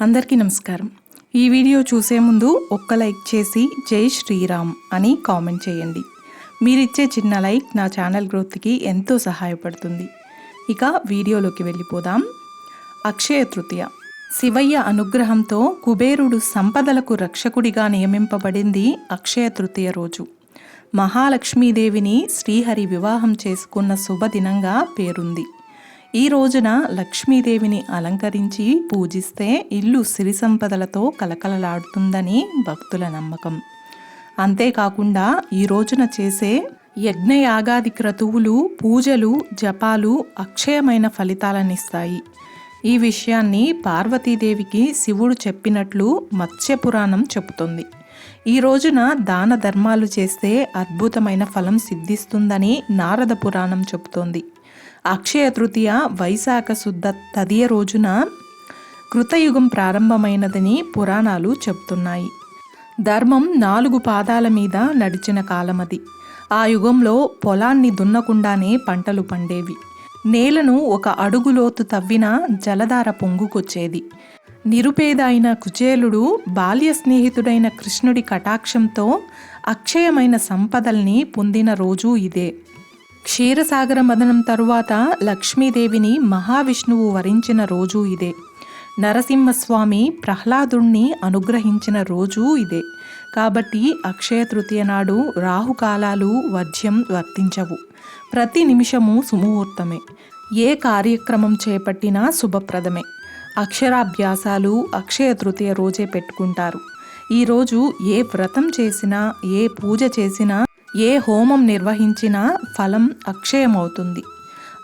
అందరికీ నమస్కారం. ఈ వీడియో చూసే ముందు ఒక్క లైక్ చేసి జై శ్రీరామ్ అని కామెంట్ చేయండి. మీరిచ్చే చిన్న లైక్ నా ఛానల్ గ్రోత్కి ఎంతో సహాయపడుతుంది. ఇక వీడియోలోకి వెళ్ళిపోదాం. అక్షయ తృతీయ. శివయ్య అనుగ్రహంతో కుబేరుడు సంపదలకు రక్షకుడిగా నియమింపబడింది అక్షయ తృతీయ రోజు. మహాలక్ష్మీదేవిని శ్రీహరి వివాహం చేసుకున్న శుభదినంగా పేరుంది. ఈ రోజున లక్ష్మీదేవిని అలంకరించి పూజిస్తే ఇల్లు సిరి సంపదలతో కలకలలాడుతుందని భక్తుల నమ్మకం. అంతేకాకుండా ఈ రోజున చేసే యజ్ఞయాగాది క్రతువులు పూజలు జపాలు అక్షయమైన ఫలితాలనిస్తాయి. ఈ విషయాన్ని పార్వతీదేవికి శివుడు చెప్పినట్లు మత్స్య పురాణం చెబుతుంది. ఈ రోజున దాన ధర్మాలు చేస్తే అద్భుతమైన ఫలం సిద్ధిస్తుందని నారద పురాణం చెబుతోంది. అక్షయ తృతీయ వైశాఖ శుద్ధ తదియ రోజున కృతయుగం ప్రారంభమైనదని పురాణాలు చెబుతున్నాయి ధర్మం నాలుగు పాదాల మీద నడిచిన కాలమది. ఆ యుగంలో పొలాన్ని దున్నకుండానే పంటలు పండేవి. నేలను ఒక అడుగులోతు తవ్విన జలధార పొంగుకొచ్చేది. నిరుపేద అయిన కుచేలుడు బాల్య స్నేహితుడైన కృష్ణుడి కటాక్షంతో అక్షయమైన సంపదల్ని పొందిన రోజు ఇదే. క్షీరసాగర మదనం తరువాత లక్ష్మీదేవిని మహావిష్ణువు వరించిన రోజు ఇదే. నరసింహస్వామి ప్రహ్లాదుణ్ణి అనుగ్రహించిన రోజు ఇదే. కాబట్టి అక్షయ తృతీయ నాడు రాహుకాలాలు వర్జ్యం వర్తించవు. ప్రతి నిమిషము సుముహూర్తమే. ఏ కార్యక్రమం చేపట్టినా శుభప్రదమే. అక్షరాభ్యాసాలు అక్షయ తృతీయ రోజే పెట్టుకుంటారు. ఈరోజు ఏ వ్రతం చేసినా ఏ పూజ చేసినా ఏ హోమం నిర్వహించినా ఫలం అక్షయమవుతుంది.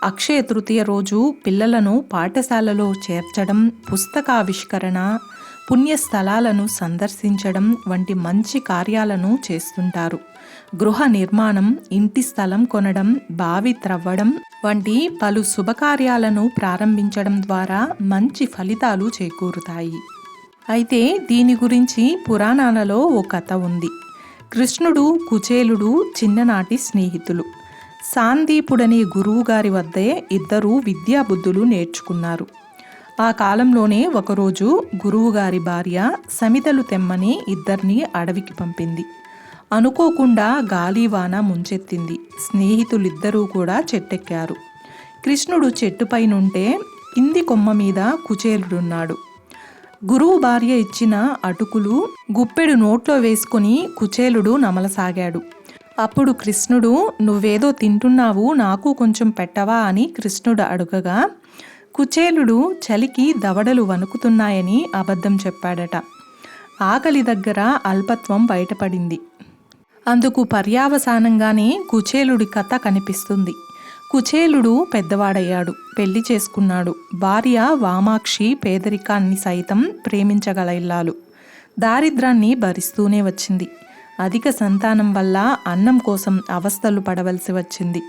అక్షయ తృతీయ రోజు పిల్లలను పాఠశాలలో చేర్చడం పుస్తకావిష్కరణ పుణ్యస్థలాలను సందర్శించడం వంటి మంచి కార్యాలను చేస్తుంటారు. గృహ నిర్మాణం ఇంటి స్థలం కొనడం బావి త్రవ్వడం వంటి పలు శుభకార్యాలను ప్రారంభించడం ద్వారా మంచి ఫలితాలు చేకూరుతాయి. అయితే దీని గురించి పురాణాలలో ఓ కథ ఉంది. కృష్ణుడు కుచేలుడు చిన్ననాటి స్నేహితులు. సాందీపుడనే గురువుగారి వద్దే ఇద్దరూ విద్యాబుద్ధులు నేర్చుకున్నారు. ఆ కాలంలోనే ఒకరోజు గురువుగారి భార్య సమితలు తెమ్మని ఇద్దరిని అడవికి పంపింది. అనుకోకుండా గాలివాన ముంచెత్తింది. స్నేహితులిద్దరూ కూడా చెట్టెక్కారు. కృష్ణుడు చెట్టుపైనుంటే కింది కొమ్మ మీద కుచేలుడున్నాడు. గురువు భార్య ఇచ్చిన అటుకులు గుప్పెడు నోట్లో వేసుకుని కుచేలుడు నమలసాగాడు. అప్పుడు కృష్ణుడు నువ్వేదో తింటున్నావు నాకు కొంచెం పెట్టవా? అని కృష్ణుడు అడుగగా కుచేలుడు చలికి దవడలు వణుకుతున్నాయని అబద్ధం చెప్పాడట. ఆకలి దగ్గర అల్పత్వం బయటపడింది. అందుకు పర్యావసానంగానే కుచేలుడి కథ కనిపిస్తుంది. కుచేలుడు పెద్దవాడయ్యాడు. పెళ్ళి చేసుకున్నాడు. భార్య వామాక్షి పేదరికాన్ని సైతం ప్రేమించగల ఇల్లాలు. దారిద్రాన్ని భరిస్తూనే వచ్చింది. అధిక సంతానం వల్ల అన్నం కోసం అవస్థలు పడవలసి వచ్చింది.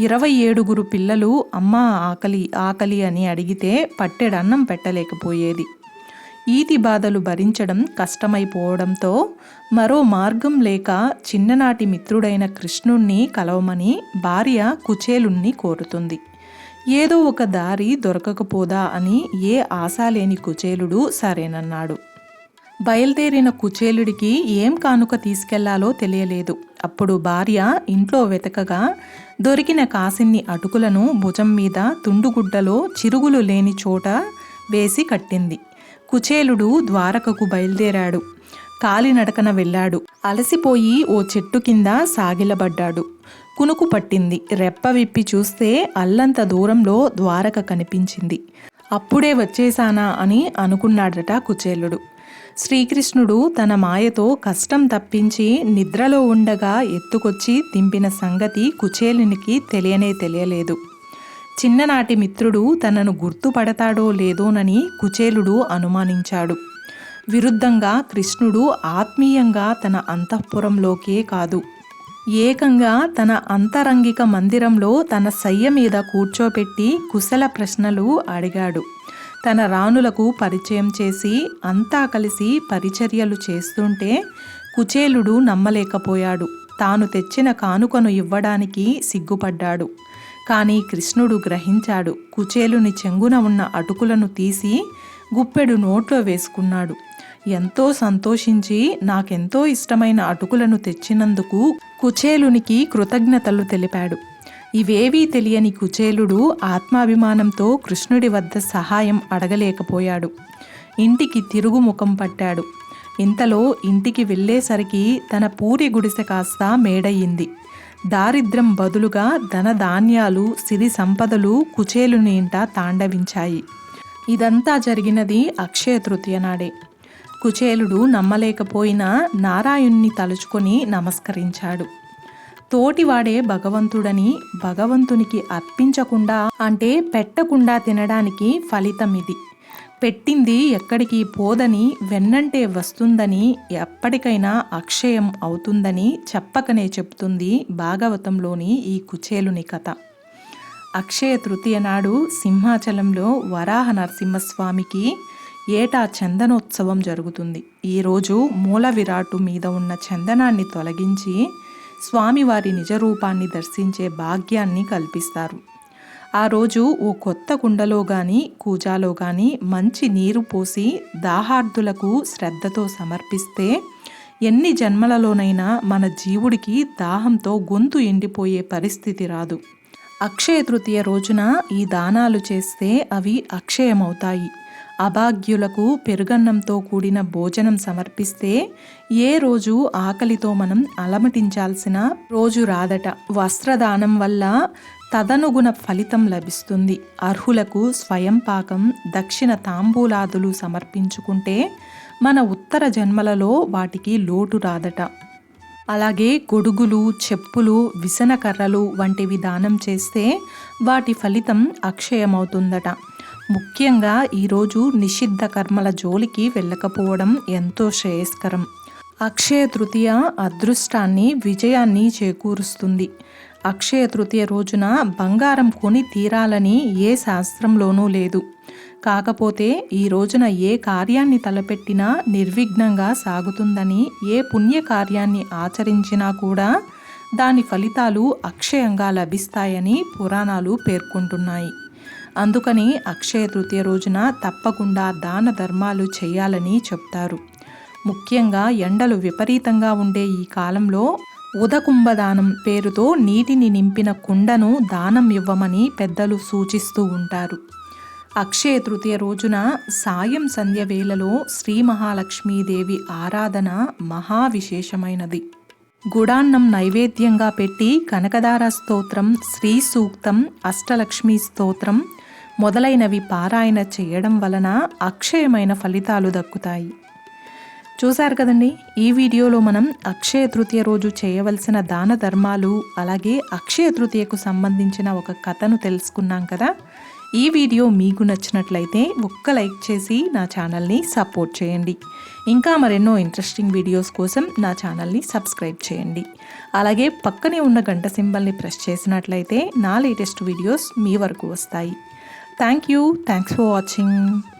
ఇరవై ఏడుగురు పిల్లలు అమ్మ ఆకలి ఆకలి అని అడిగితే పట్టెడన్నం పెట్టలేకపోయేది. ఈతి బాధలు భరించడం కష్టమైపోవడంతో మరో మార్గం లేక చిన్ననాటి మిత్రుడైన కృష్ణుణ్ణి కలవమని భార్య కుచేలుణ్ణి కోరుతుంది. ఏదో ఒక దారి దొరకకపోదా అని ఏ ఆశ లేని కుచేలుడు సరేనన్నాడు. బయలుదేరిన కుచేలుడికి ఏం కానుక తీసుకెళ్ళాలో తెలియలేదు. అప్పుడు భార్య ఇంట్లో వెతకగా దొరికిన కాసిన్ని అటుకులను భుజం మీద తుండుగుడ్డలో చిరుగులు లేని చోట వేసి కట్టింది. కుచేలుడు ద్వారకకు బయలుదేరాడు. కాలినడకన వెళ్ళాడు. అలసిపోయి ఓ చెట్టు కింద సాగిలబడ్డాడు. కునుకు పట్టింది. రెప్ప విప్పి చూస్తే అల్లంత దూరంలో ద్వారక కనిపించింది. అప్పుడే వచ్చేసానా అని అనుకున్నాడట కుచేలుడు. శ్రీకృష్ణుడు తన మాయతో కష్టం తప్పించి నిద్రలో ఉండగా ఎత్తుకొచ్చి దింపిన సంగతి కుచేలునికి తెలియనే తెలియలేదు. చిన్ననాటి మిత్రుడు తనను గుర్తుపడతాడో లేదోనని కుచేలుడు అనుమానించాడు. విరుద్ధంగా కృష్ణుడు ఆత్మీయంగా తన అంతఃపురంలోకే కాదు. ఏకంగా తన అంతరంగిక మందిరంలో తన సయ్య మీద కూర్చోపెట్టి కుశల ప్రశ్నలు అడిగాడు. తన రాణులకు పరిచయం చేసి అంతా కలిసి పరిచర్యలు చేస్తుంటే కుచేలుడు నమ్మలేకపోయాడు. తాను తెచ్చిన కానుకను ఇవ్వడానికి సిగ్గుపడ్డాడు. కానీ కృష్ణుడు గ్రహించాడు. కుచేలుని చెంగున ఉన్న అటుకులను తీసి గుప్పెడు నోట్లో వేసుకున్నాడు. ఎంతో సంతోషించి నాకెంతో ఇష్టమైన అటుకులను తెచ్చినందుకు కుచేలునికి కృతజ్ఞతలు తెలిపాడు. ఇవేవీ తెలియని కుచేలుడు ఆత్మాభిమానంతో కృష్ణుడి వద్ద సహాయం అడగలేకపోయాడు. ఇంటికి తిరుగుముఖం పట్టాడు. ఇంతలో ఇంటికి వెళ్ళేసరికి తన పూరి గుడిసె కాస్త మేడయ్యింది దారిద్ర్యం బదులుగా ధన ధాన్యాలు సిరి సంపదలు కుచేలుని ఇంట తాండవించాయి. ఇదంతా జరిగినది అక్షయ తృతీయ నాడే. కుచేలుడు నమ్మలేకపోయినా నారాయణ్ణి తలుచుకొని నమస్కరించాడు. తోటివాడే భగవంతుడని భగవంతునికి అర్పించకుండా అంటే పెట్టకుండా తినడానికి ఫలితం ఇది పెట్టింది ఎక్కడికి పోదని వెన్నంటే వస్తుందని ఎప్పటికైనా అక్షయం అవుతుందని చెప్పకనే చెప్తుంది భాగవతంలోని ఈ కుచేలుని కథ. అక్షయ తృతీయ నాడు సింహాచలంలో వరాహ నరసింహస్వామికి ఏటా చందనోత్సవం జరుగుతుంది. ఈరోజు మూల విరాటు మీద ఉన్న చందనాన్ని తొలగించి స్వామివారి నిజరూపాన్ని దర్శించే భాగ్యాన్ని కల్పిస్తారు. ఆ రోజు ఓ కొత్త కుండలో కానీ కూజాలో కానీ మంచి నీరు పోసి దాహార్థులకు శ్రద్ధతో సమర్పిస్తే ఎన్ని జన్మలలోనైనా మన జీవుడికి దాహంతో గొంతు ఎండిపోయే పరిస్థితి రాదు. అక్షయ తృతీయ రోజున ఈ దానాలు చేస్తే అవి అక్షయమవుతాయి. అభాగ్యులకు పెరుగన్నంతో కూడిన భోజనం సమర్పిస్తే ఏ రోజు ఆకలితో మనం అలమటించాల్సిన రోజు రాదట. వస్త్రదానం వల్ల తదనుగుణ ఫలితం లభిస్తుంది. అర్హులకు స్వయం పాకం దక్షిణ తాంబూలాదులు సమర్పించుకుంటే మన ఉత్తర జన్మలలో వాటికి లోటు రాదట. అలాగే గొడుగులు చెప్పులు విసనకర్రలు వంటివి దానం చేస్తే వాటి ఫలితం అక్షయమవుతుందట. ముఖ్యంగా ఈరోజు నిషిద్ధ కర్మల జోలికి వెళ్ళకపోవడం ఎంతో శ్రేయస్కరం. అక్షయ తృతీయ అదృష్టాన్ని విజయాన్ని చేకూరుస్తుంది. అక్షయ తృతీయ రోజున బంగారం కొని తీరాలని ఏ శాస్త్రంలోనూ లేదు. కాకపోతే ఈ రోజున ఏ కార్యాన్ని తలపెట్టినా నిర్విఘ్నంగా సాగుతుందని ఏ పుణ్య కార్యాన్ని ఆచరించినా కూడా దాని ఫలితాలు అక్షయంగా లభిస్తాయని పురాణాలు పేర్కొంటున్నాయి. అందుకని అక్షయ తృతీయ రోజున తప్పకుండా దాన ధర్మాలు చేయాలని చెప్తారు. ముఖ్యంగా ఎండలు విపరీతంగా ఉండే ఈ కాలంలో ఉదకుంభదానం పేరుతో నీటిని నింపిన కుండను దానం ఇవ్వమని పెద్దలు సూచిస్తూ ఉంటారు. అక్షయ తృతీయ రోజున సాయం సంధ్య వేళలో శ్రీ మహాలక్ష్మీదేవి ఆరాధన మహా విశేషమైనది గుడాన్నం నైవేద్యంగా పెట్టి కనకదార స్తోత్రం శ్రీ సూక్తం అష్టలక్ష్మీ స్తోత్రం మొదలైనవి పారాయణ చేయడం వలన అక్షయమైన ఫలితాలు దక్కుతాయి. చూశారు కదండి? ఈ వీడియోలో మనం అక్షయ తృతీయ రోజు చేయవలసిన దాన ధర్మాలు అలాగే అక్షయ తృతీయకు సంబంధించిన ఒక కథను తెలుసుకున్నాం కదా? ఈ వీడియో మీకు నచ్చినట్లయితే ఒక్క లైక్ చేసి నా ఛానల్ని సపోర్ట్ చేయండి. ఇంకా మరెన్నో ఇంట్రెస్టింగ్ వీడియోస్ కోసం నా ఛానల్ని సబ్స్క్రైబ్ చేయండి. అలాగే పక్కనే ఉన్న గంట సింబల్ని ప్రెస్ చేసినట్లయితే నా లేటెస్ట్ వీడియోస్ మీ వరకు వస్తాయి. Thank you. Thanks for watching.